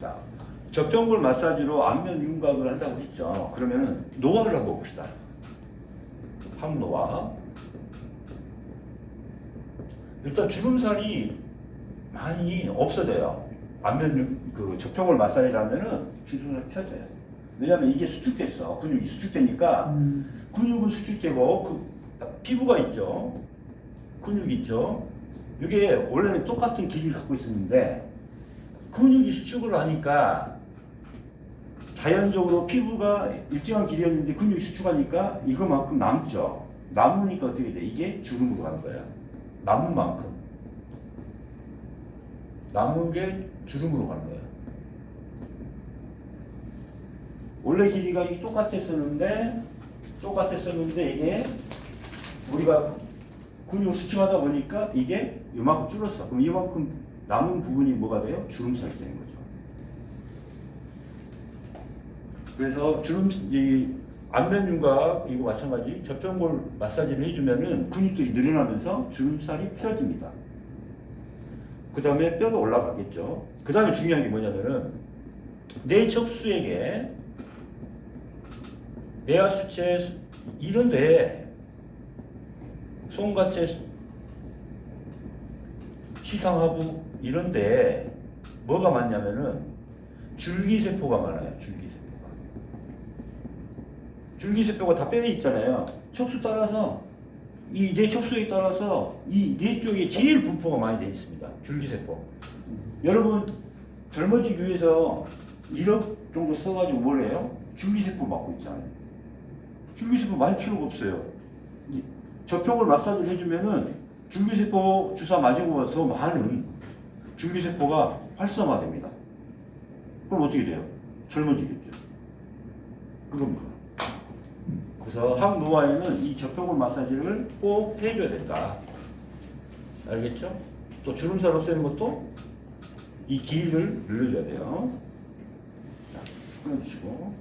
자, 접종골 마사지로 안면 윤곽을 한다고 했죠. 그러면은 노화를 한번 봅시다. 항노화. 일단 주름살이 많이 없어져요. 안면 윤- 그 접종골 마사지라면은 주름살이 펴져요. 왜냐면 이게 수축됐어. 근육이 수축되니까 근육은 수축되고 그 피부가 있죠. 근육이 있죠. 이게 원래는 똑같은 길이를 갖고 있었는데 근육이 수축을 하니까 자연적으로 피부가 일정한 길이었는데 근육이 수축하니까 이거만큼 남죠. 남으니까 어떻게 돼? 이게 주름으로 가는 거야. 남은 만큼. 남은 게 주름으로 가는 거야. 원래 길이가 똑같았었는데 똑같았었는데 이게 우리가 근육 수축하다 보니까 이게 이만큼 줄었어. 그럼 이만큼 남은 부분이 뭐가 돼요? 주름살이 되는 거죠. 그래서 주름 이 안면 윤곽 이거 마찬가지 접종골 마사지를 해주면은 근육들이 늘어나면서 주름살이 펴집니다. 그 다음에 뼈도 올라가겠죠. 그 다음에 중요한 게 뭐냐면은 내 척수에게 내하수체 이런데 송가체 시상하부 이런데 뭐가 많냐면은 줄기세포가 많아요. 줄기세포가. 줄기세포가 다 뼈에 있잖아요. 척수 따라서 이 뇌 척수에 따라서 이 뇌 쪽에 제일 분포가 많이 되어 있습니다. 줄기세포. 여러분 젊어지기 위해서 1억 정도 써가지고 뭘 해요? 줄기세포 맞고 있잖아요. 줄기세포 많이 필요가 없어요. 이 접촉을 마사지를 해주면은 줄기세포 주사 맞은 것보다 더 많은 줄기세포가 활성화됩니다. 그럼 어떻게 돼요? 젊어지겠죠. 그겁니다. 그래서 항노화에는 이 접촉골 마사지를 꼭 해줘야 된다. 알겠죠? 또 주름살 없애는 것도 이 길이를 늘려줘야 돼요. 자, 끊어주시고.